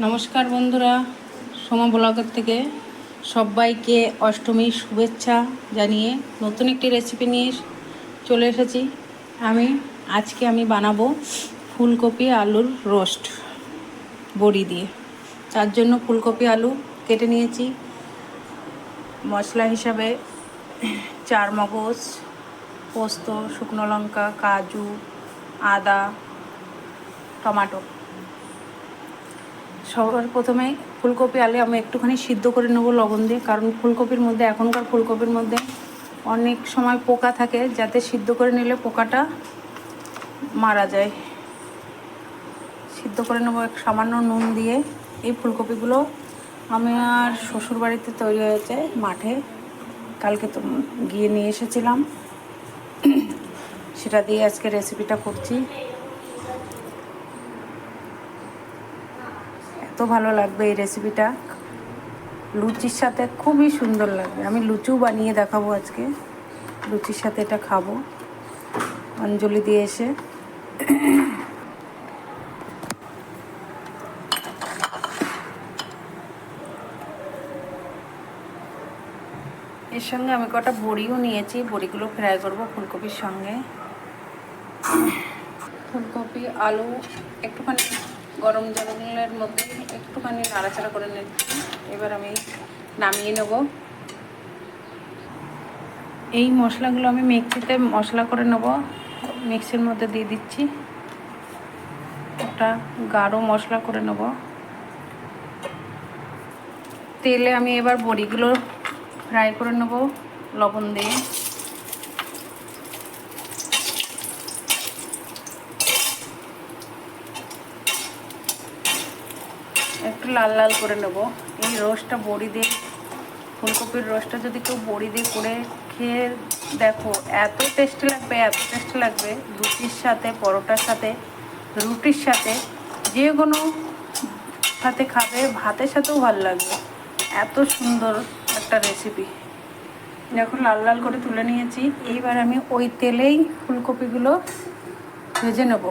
নমস্কার বন্ধুরা, সোমা ব্লগের থেকে সবাইকে অষ্টমীর শুভেচ্ছা জানিয়ে নতুন একটি রেসিপি নিয়ে চলে এসেছি। আমি, আজকে আমি বানাবো ফুলকপি আলুর রোস্ট বড়ি দিয়ে। তার জন্য ফুলকপি আলু কেটে নিয়েছি। মশলা হিসাবে চার মগজ, পোস্ত, শুকনো লঙ্কা, কাজু, আদা, টমাটো। সবার প্রথমে ফুলকপি আলু আমি একটুখানি সিদ্ধ করে নেব লবণ দিয়ে, কারণ ফুলকপির মধ্যে, এখনকার ফুলকপির মধ্যে অনেক সময় পোকা থাকে, যাতে সিদ্ধ করে নিলে পোকাটা মারা যায়। সিদ্ধ করে নেব এক সামান্য নুন দিয়ে। এই ফুলকপিগুলো আমার শ্বশুর বাড়িতে তৈরি হয়েছে মাঠে। কালকে তো গিয়ে নিয়ে এসেছিলাম। সেটা দিয়ে আজকে রেসিপিটা করছি। এত ভালো লাগবে এই রেসিপিটা লুচির সাথে খুবই সুন্দর লাগবে। আমি লুচিও বানিয়ে দেখাবো আজকে। লুচির সাথে এটা খাব। অঞ্জলি দিয়ে এসে। এর সঙ্গে আমি কটা বড়িও নিয়েছি। বড়িগুলো ফ্রাই করব ফুলকপির সঙ্গে। ফুলকপি, আলু, একটুখানি গরম জলের মধ্যে একটুখানি নাড়াচাড়া করে নিচ্ছি। এবার আমি নামিয়ে নেব। এই মশলাগুলো আমি মিক্সিতে মশলা করে নেব। মিক্সির মধ্যে দিয়ে দিচ্ছি একটা গাঢ় মশলা করে নেব। তেলে আমি এবার বড়িগুলো ফ্রাই করে নেব লবণ দিয়ে। একটু লাল লাল করে নেব। এই রোস্টটা বড়ি দিয়ে, ফুলকপির রোস্টটা যদি কেউ বড়ি দিয়ে করে খেয়ে দেখো, এত টেস্টি লাগবে, এত টেস্টি লাগবে। লুচির সাথে, পরোটার সাথে, রুটির সাথে, যে কোনো সাথে খাবে, ভাতের সাথেও ভালো লাগবে। এত সুন্দর একটা রেসিপি দেখো, লাল লাল করে তুলে নিয়েছি। এইবার আমি ওই তেলেই ফুলকপিগুলো ভেজে নেব।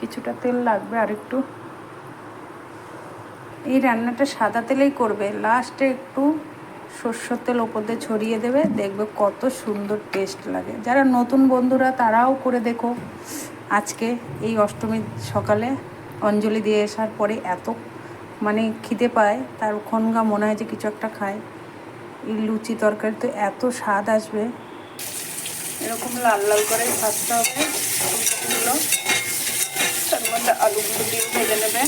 কিছুটা তেল লাগবে আর একটু এই রান্নাটা সাদা তেলেই করবে। লাস্টে একটু সর্ষের তেল ওপর দিয়ে ছড়িয়ে দেবে। দেখবে কত সুন্দর টেস্ট লাগে। যারা নতুন বন্ধুরা, তারাও করে দেখো। আজকে এই অষ্টমীর সকালে অঞ্জলি দিয়ে আসার পরে এত মানে খিদে পায়, তার ক্ষণগা মনে হয় যে কিছু একটা খায়। এই লুচি তরকারি তো এত স্বাদ আসবে। এরকম লাল লাল করে ভাজতে হবে। তার মধ্যে আলুগুলো দিয়ে ভেজে নেবে।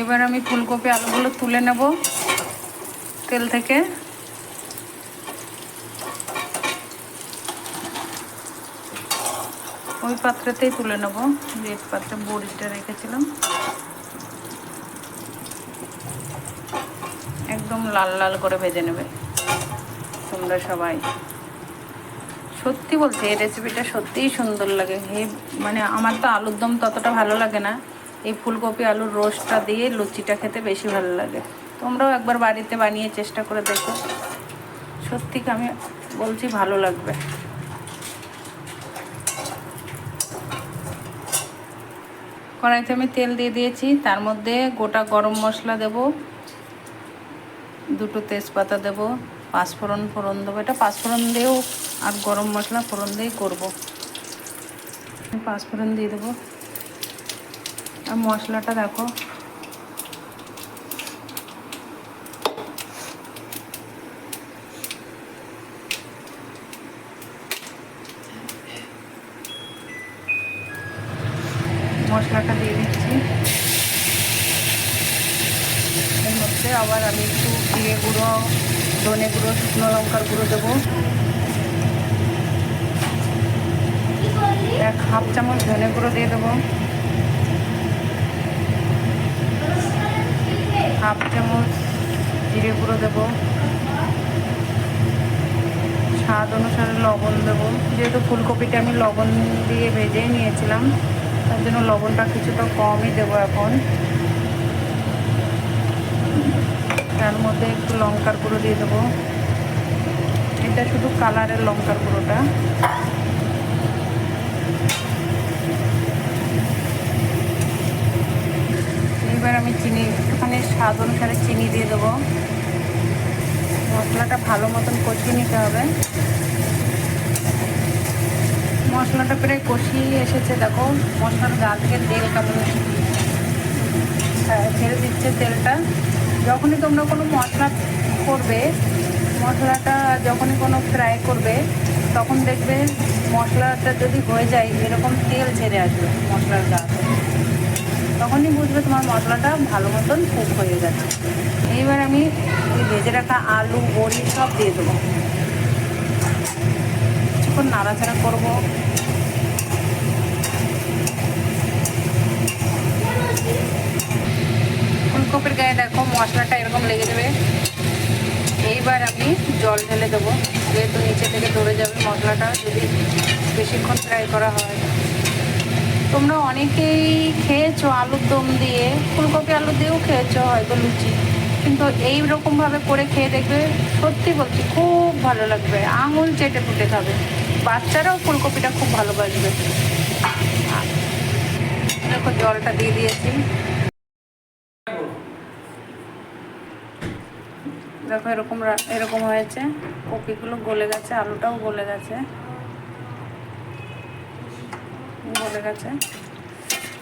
এবার আমি ফুলকপি আলুগুলো তুলে নেব তেল থেকে। ওই পাত্রতেই তুলে নেব, যে পাত্রে বড়িটা রেখেছিলাম। একদম লাল লাল করে ভেজে নেবে তোমরা সবাই। সত্যি বলছি এই রেসিপিটা সত্যিই সুন্দর লাগে। মানে আমার তো আলুর দম ততটা ভালো লাগে না। এই ফুলকপি, আলুর রোস্টটা দিয়ে লুচিটা খেতে বেশি ভালো লাগে। তোমরাও একবার বাড়িতে বানিয়ে চেষ্টা করে দেখো। সত্যি আমি বলছি, ভালো লাগবে। কড়াইতে আমি তেল দিয়ে দিয়েছি, তার মধ্যে গোটা গরম মশলা দেব, দুটো তেজপাতা দেব, পাঁচফোড়ন ফোড়ন দেবো। এটা পাঁচফোড়ন দিয়েও আর গরম মশলা ফোড়ন দিয়েই করব। পাঁচফোড়ন দিয়ে দেবো। আর মশলাটা দেখো। মশলাটা দিয়ে দিচ্ছি। এর মধ্যে আবার আমি একটু জিরে গুঁড়ো, ধনে গুঁড়ো, শুকনো লঙ্কার গুঁড়ো দেবো। এক হাফ চামচ ধনে গুঁড়ো দিয়ে দেবো। হাফ চামচ জিরে গুঁড়ো দেবো। স্বাদ অনুসারে লবণ দেবো। যেহেতু ফুলকপিটা আমি লবণ দিয়ে ভেজেই নিয়েছিলাম, তার জন্য লবণটা কিছুটা কমই দেবো এখন। তার মধ্যে একটু লঙ্কার গুঁড়ো দিয়ে দেবো। এটা শুধু কালারের লঙ্কার গুঁড়োটা। এবার আমি চিনি একটুখানি স্বাদ অনুসারে চিনি দিয়ে দেবো। মশলাটা ভালো মতন কষিয়ে নিতে হবে। মশলাটা প্রায় কষিয়ে এসেছে দেখো। মশলার গা থেকে তেল হ্যাঁ, ছেড়ে দিচ্ছে তেলটা। যখনই তোমরা কোনো মশলা করবে মশলাটা যখনই কোনো ফ্রাই করবে তখন দেখবে মশলাটা যদি হয়ে যায় এরকম তেল ছেড়ে আসবে মশলার গা। তখনই বুঝবে তোমার মশলাটা ভালো মতন কুক হয়ে গেছে। এইবার আমি এই ভেজে রাখা আলু, বড়ি সব দিয়ে দেবো। কিছুক্ষণ নাড়াচাড়া করব। ফুলকপির গায়ে দেখো মশলাটা এরকম লেগে যাবে। এইবার আমি জল ঢেলে দেবো। যেহেতু নিচে থেকে ধরে যাবে মশলাটা, যদি বেশিক্ষণ ফ্রাই করা হয়। তোমরা অনেকেই খেয়েছো আলুর দম দিয়ে, ফুলকপি আলু দিয়েও খেয়েছো হয়তো লুচি, কিন্তু এই রকমভাবে করে খেয়ে দেখবে, সত্যি বলছি খুব ভালো লাগবে, আঙুল চেটে ফুটে খাবে। বাচ্চারাও ফুলকপিটা খুব ভালোবাসবে। দেখো, জলটা দিয়ে দিয়েছি। দেখো, এরকম এরকম হয়েছে। কপিগুলো গলে গেছে, আলুটাও গলে গেছে। গলে গেছে।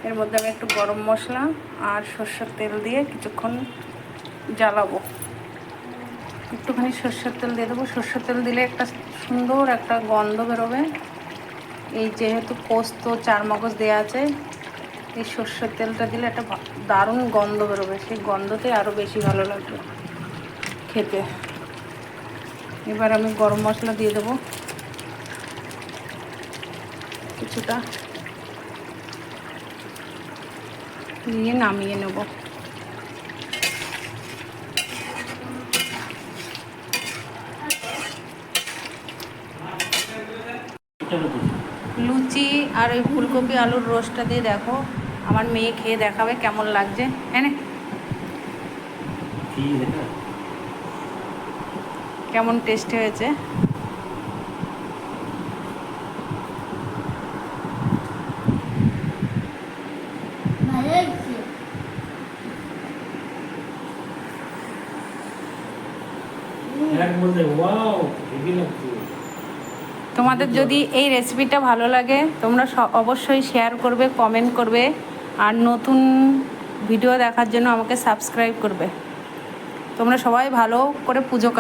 এর মধ্যে আমি একটু গরম মশলা আর সর্ষের তেল দিয়ে কিছুক্ষণ জ্বালাবো। একটুখানি সর্ষের তেল দিয়ে দেবো। সর্ষের তেল দিলে একটা সুন্দর একটা গন্ধ বেরোবে। এই যেহেতু পোস্ত চার মগজ দেওয়া আছে, এই সর্ষের তেলটা দিলে একটা দারুণ গন্ধ বেরোবে। সেই গন্ধতে আরও বেশি ভালো লাগবে খেতে। এবার আমি গরম মশলা দিয়ে দেবো। কিছুটা দিয়ে নামিয়ে নেব। লুচি আর ওই ফুলকপি আলুর রোস্টটা দিয়ে দেখো আমার মেয়ে খেয়ে দেখাবে কেমন লাগছে হ্যাঁ কেমন টেস্ট হয়েছে ভালো লাগছে এক বলতে ওয়াও হেভি লাগছে তোমাদের যদি এই রেসিপিটা ভালো লাগে তোমরা অবশ্যই শেয়ার করবে কমেন্ট করবে আর নতুন ভিডিও দেখার জন্য আমাকে সাবস্ক্রাইব করবে। তোমরা সবাই ভালো করে পুজো